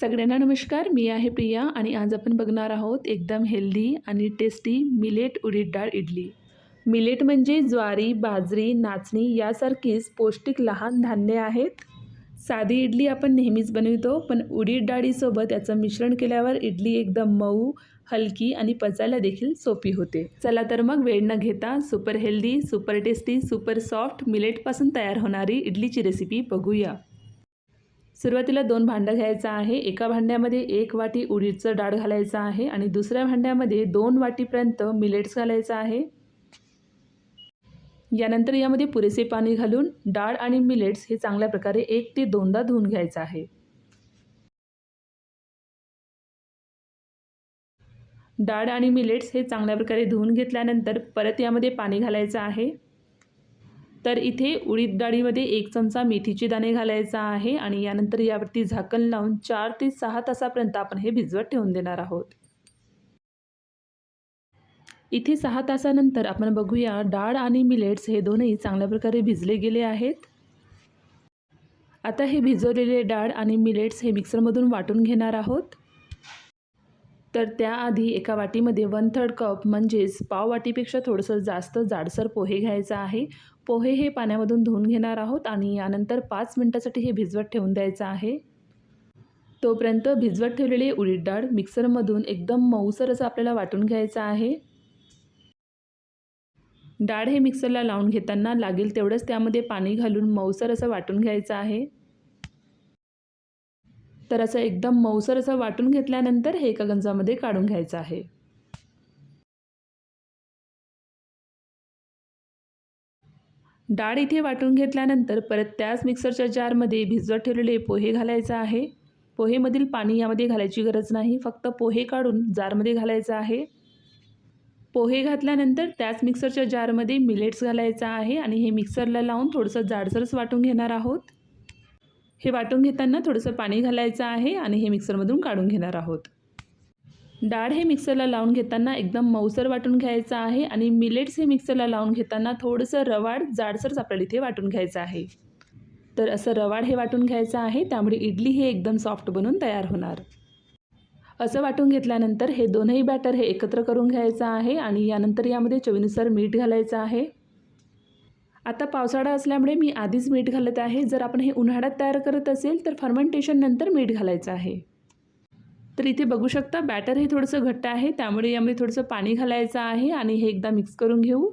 सगळ्यांना नमस्कार. मी आहे प्रिया आणि आज आपण बघणार आहोत एकदम हेल्दी आणि टेस्टी मिलेट उडीद डाळ इडली. मिलेट म्हणजे ज्वारी बाजरी नाचणी यासारखीच पौष्टिक लहान धान्य आहेत. साधी इडली आपण नेहमीच बनवितो पण उडीद डाळीसोबत याचं मिश्रण केल्यावर इडली एकदम मऊ हलकी आणि पचायला देखील सोपी होते. चला तर मग वेळ न घेता super healthy super tasty super soft मिलेटपासून तयार होणारी इडलीची रेसिपी बघूया. सुरुवातीला दोन भांडं घ्यायचं आहे. एका भांड्यामध्ये एक वाटी उडीदचं डाळ घालायचं आहे आणि दुसऱ्या भांड्यामध्ये दोन वाटीपर्यंत मिलेट्स घालायचं आहे. यानंतर यामध्ये पुरेसे पाणी घालून डाळ आणि मिलेट्स हे चांगल्या प्रकारे एक ते दोनदा धुवून घ्यायचं आहे. डाळ आणि मिलेट्स हे चांगल्या प्रकारे धुवून घेतल्यानंतर परत यामध्ये पाणी घालायचं आहे. तर इथे उडीद डाळीमध्ये एक चमचा मेथीचे दाणे घालायचा आहे आणि यानंतर यावरती झाकण लावून चार ते सहा तासापर्यंत आपण हे भिजवत ठेवून देणार आहोत. इथे सहा तासानंतर आपण बघूया डाळ आणि मिलेट्स हे दोनही चांगल्या प्रकारे भिजले गेले आहेत. आता हे भिजवलेले डाळ आणि मिलेट्स हे मिक्सरमधून वाटून घेणार आहोत. तर त्याआधी एका वाटीमध्ये वन थर्ड कप म्हणजेच पाव वाटीपेक्षा थोडंसं जास्त जाडसर पोहे घ्यायचं आहे. पोहे हे पाण्यामधून धुवून घेणार आहोत आणि यानंतर पाच मिनटासाठी हे भिजवत ठेवून द्यायचं आहे. तोपर्यंत भिजवत ठेवलेली उडीद डाळ मिक्सरमधून एकदम मऊसर असं आपल्याला वाटून घ्यायचं आहे. डाळ हे मिक्सरला लावून घेताना लागेल तेवढंच त्यामध्ये पाणी घालून मऊसर असं वाटून घ्यायचं आहे. तर असं एकदम मऊसर असं वाटून घेतल्यानंतर हे एका गंजामध्ये काढून घ्यायचं आहे. डाळ इथे वाटून घेतल्यानंतर परत त्याच मिक्सरच्या जारमध्ये भिजवत ठेवलेले पोहे घालायचं आहे. पोहेमधील पाणी यामध्ये घालायची गरज नाही फक्त पोहे काढून जारमध्ये घालायचं आहे. पोहे घातल्यानंतर त्याच मिक्सरच्या जारमध्ये मिलेट्स घालायचं आहे आणि हे मिक्सरला लावून थोडंसं जाडसरच वाटून घेणार आहोत. हे वाटून घेताना थोडंसं पाणी घालायचं आहे आणि हे मिक्सरमधून काढून घेणार आहोत. डाळ हे मिक्सरला लावून घेताना एकदम मऊसर वाटून घ्यायचं आहे आणि मिलेट्स हे मिक्सरला लावून घेताना थोडंसं रवाड जाडसरच आपल्याला इथे वाटून घ्यायचं आहे. तर असं रवाड हे वाटून घ्यायचं आहे त्यामुळे इडली हे एकदम सॉफ्ट बनून तयार होणार. असं वाटून घेतल्यानंतर हे दोनही बॅटर हे एकत्र करून घ्यायचं आहे आणि यानंतर यामध्ये चवीनुसार मीठ घालायचं आहे. आता पावसाळा असल्यामुळे मी आधीच मीठ घालत आहे. जर आपण हे उन्हाळ्यात तयार करत असेल तर फर्मेंटेशननंतर मीठ घालायचं आहे. तर इथे बघू शकता बॅटर हे थोडंसं घट्ट आहे त्यामुळे यामध्ये थोडंसं पाणी घालायचं आहे आणि हे एकदा मिक्स करून घेऊ.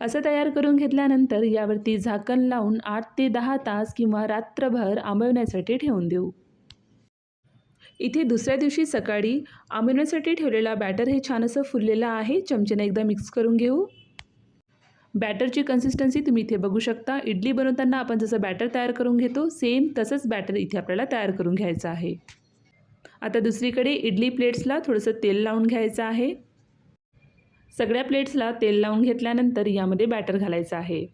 असं तयार करून घेतल्यानंतर यावरती झाकण लावून आठ ते दहा तास किंवा रात्रभर आंबवण्यासाठी ठेवून देऊ. इथे दुसऱ्या दिवशी सकाळी आंबवण्यासाठी ठेवलेला बॅटर हे छान असं फुललेलं आहे चमच्याने एकदा मिक्स करून घेऊ. बॅटरची कन्सिस्टन्सी तुम्ही इथे बघू शकता इडली बनवताना आपण जसं बॅटर तयार करून घेतो सेम तसंच बॅटर इथे आपल्याला तयार करून घ्यायचं आहे. आता दुसरीकडे इडली प्लेट्सला थोडंसं तेल लावून घ्यायचं आहे. सगळ्या प्लेट्सला तेल लावून घेतल्यानंतर यामध्ये बॅटर घालायचं आहे.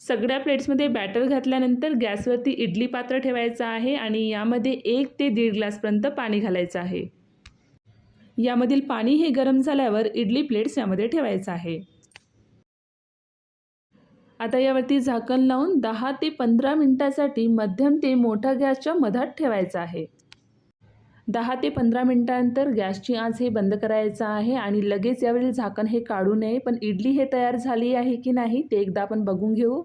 सगळ्या प्लेट्समध्ये बॅटर घातल्यानंतर गॅसवरती इडली पात्र ठेवायचं आहे आणि यामध्ये एक ते दीड ग्लासपर्यंत पाणी घालायचं आहे. यामधील पाणी हे गरम झाल्यावर इडली प्लेट्स यामध्ये ठेवायचं आहे. आता यावरती झाकण लावून दहा ते पंधरा मिनटासाठी मध्यम ते मोठ्या गॅसच्या मधात ठेवायचं आहे. दहा ते पंधरा मिनटानंतर गॅसची आच हे बंद करायचं आहे आणि लगेच यावरील झाकण हे काढू नये. पण इडली हे तयार झाली आहे की नाही ते एकदा आपण बघून घेऊ.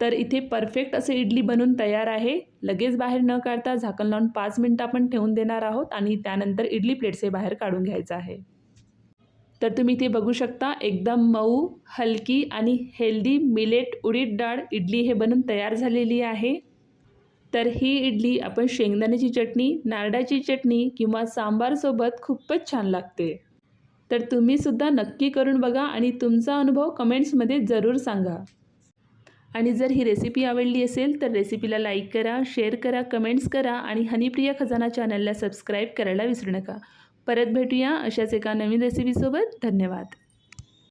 तर इथे परफेक्ट असं इडली बनून तयार आहे. लगेच बाहेर न काढता झाकण लावून पाच मिनटं आपण ठेवून देणार आहोत आणि त्यानंतर इडली प्लेट्स हे बाहेर काढून घ्यायचं आहे. तर तुम्ही इथे बघू शकता एकदम मऊ हलकी आणि हेल्दी मिलेट उडीद डाळ इडली हे बनून तयार झालेली आहे. तर ही इडली आपण शेंगदाण्याची चटणी नारळाची चटणी किंवा सांबारसोबत खूपच छान लागते. तर तुम्हीसुद्धा नक्की करून बघा आणि तुमचा अनुभव कमेंट्समध्ये जरूर सांगा. आणि जर ही रेसिपी आवडली असेल तर रेसिपीला लाईक करा शेअर करा कमेंट्स करा आणि हनीप्रिया खजाना चॅनलला सबस्क्राईब करायला विसरू नका. परत भेटूया अशाच एका नवीन रेसिपीसोबत धन्यवाद.